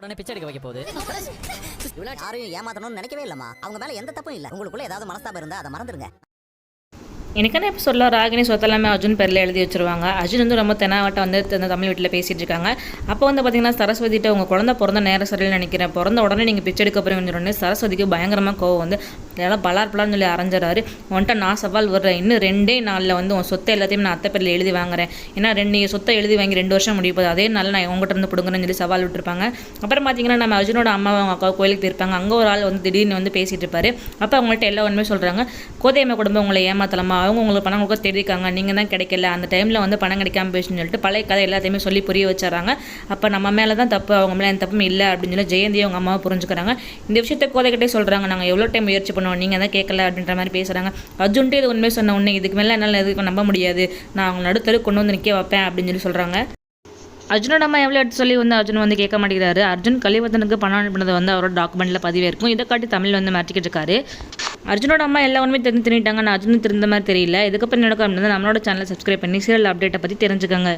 உடனே பிச்சை எடுக்க வைக்க போகுது. இவ்வளவு யாரையும் ஏமாத்தணும்னு நினைக்கவே இல்லம்மா. அவங்க மேல எந்த தப்பும் இல்ல. உங்களுக்குள்ள ஏதாவது மனஸ்தாபம் இருந்தா அதை மறந்துருங்க. எனக்கான எபிசோடில் ராகினி சொத்தெல்லாமே அர்ஜுன் பேரில் எழுதி வச்சிருவாங்க. அர்ஜுன் வந்து ரொம்ப தெனாவட்ட வந்து இந்த தமிழ் வீட்டில் பேசிட்டு இருக்காங்க. அப்போ வந்து பார்த்தீங்கன்னா சரஸ்வதிட்ட உங்கள் குழந்தை பிறந்த நேரம் சரியில்லை நினைக்கிறேன். பிறந்த உடனே நீங்கள் பிச்சை எடுக்க போகிறீங்கன்னு சரஸ்வதிக்கு பயங்கரமாக கோவம் வந்து இதெல்லாம் பலார் பலார்னு சொல்லி அரைஞ்சிடறாரு. உன்ட்ட நான் சவால் வர்றேன் இன்னும் ரெண்டே நாளில் வந்து உன் சொத்தை எல்லாத்தையும் நான் அத்தை பேரில் எழுதி வாங்குறேன். ஏன்னா ரெண்டு நீ சொத்தை எழுதி வாங்கி ரெண்டு வருஷம் முடிய போகுது. அதே நாள் நான் உங்கள்கிட்ட இருந்து பிடுங்குறேன்னு சொல்லி சவால் விட்டுருப்பாங்க. அப்புறம் பார்த்தீங்கன்னா நம்ம அர்ஜுனோட அம்மா அவங்க அக்கா கோயிலுக்கு போயிருப்பாங்க. அங்கே ஒரு ஆள் வந்து திடீர்னு வந்து பேசிட்டு இருப்பாரு. அப்போ அவங்கள்ட்ட எல்லா உண்மையும் சொல்கிறாங்க கோதையம்மா குடும்பம் உங்களை ஏமாத்தலாமா? அவங்க உங்களுக்கு பணம் கொடுக்க தெரிவிக்காங்க நீங்கள் தான் கிடைக்கல. அந்த டைமில் வந்து பணம் கிடைக்காம போயிடுச்சுன்னு சொல்லிட்டு பழைய கதை எல்லாத்தையுமே சொல்லி புரிய வச்சிடறாங்க. அப்போ நம்ம மேலே தான் தப்பு. அவங்க மேலே எந்த தப்பும் இல்லை அப்படின்னு சொல்லி ஜெயந்தியும் அவங்க அம்மாவை புரிஞ்சுக்கிறாங்க. இந்த விஷயத்தை கோதைக்கிட்டே சொல்கிறாங்க நாங்கள் எவ்வளோ டைம் முயற்சி பண்ணுவோம் நீங்கள் தான் கேட்கல அப்படின்ற மாதிரி பேசுகிறாங்க அர்ஜுன்ட்டு இது உண்மையை சொன்ன உடனே இதுக்கு மேலே என்னால் எதுக்கும் நம்ப முடியாது. நான் அவங்க நடுத்தருக்கு கொண்டு வந்து நிற்க வைப்பேன் அப்படின்னு சொல்லி சொல்கிறாங்க அர்ஜுனோட அம்மா எவ்வளோ எடுத்து சொல்லி வந்து அர்ஜுன் வந்து கேட்க மாட்டேங்கிறாரு. அர்ஜுன் கலிவர்த்தனுக்கு பணம் அனுப்பினது வந்து அவரோட டாக்குமெண்ட்டில் பதிவே இருக்கும். இதை காட்டி தமிழ் வந்து மாற்றிக்கிட்டு இருக்காரு. அர்ஜுனோட அம்மா எல்லா உண்மையும் தெரிஞ்சு திரும்பிட்டாங்க நான் அர்ஜுன் திருந்த மாதிரி தெரியல. இதுக்கப்புறம் நடக்கும் அப்படின்னா நம்மளோட சேனலை சப்ஸ்கிரைப் பண்ணி சீரியல் அப்டேட்டை பற்றி தெரிஞ்சுக்கோங்க.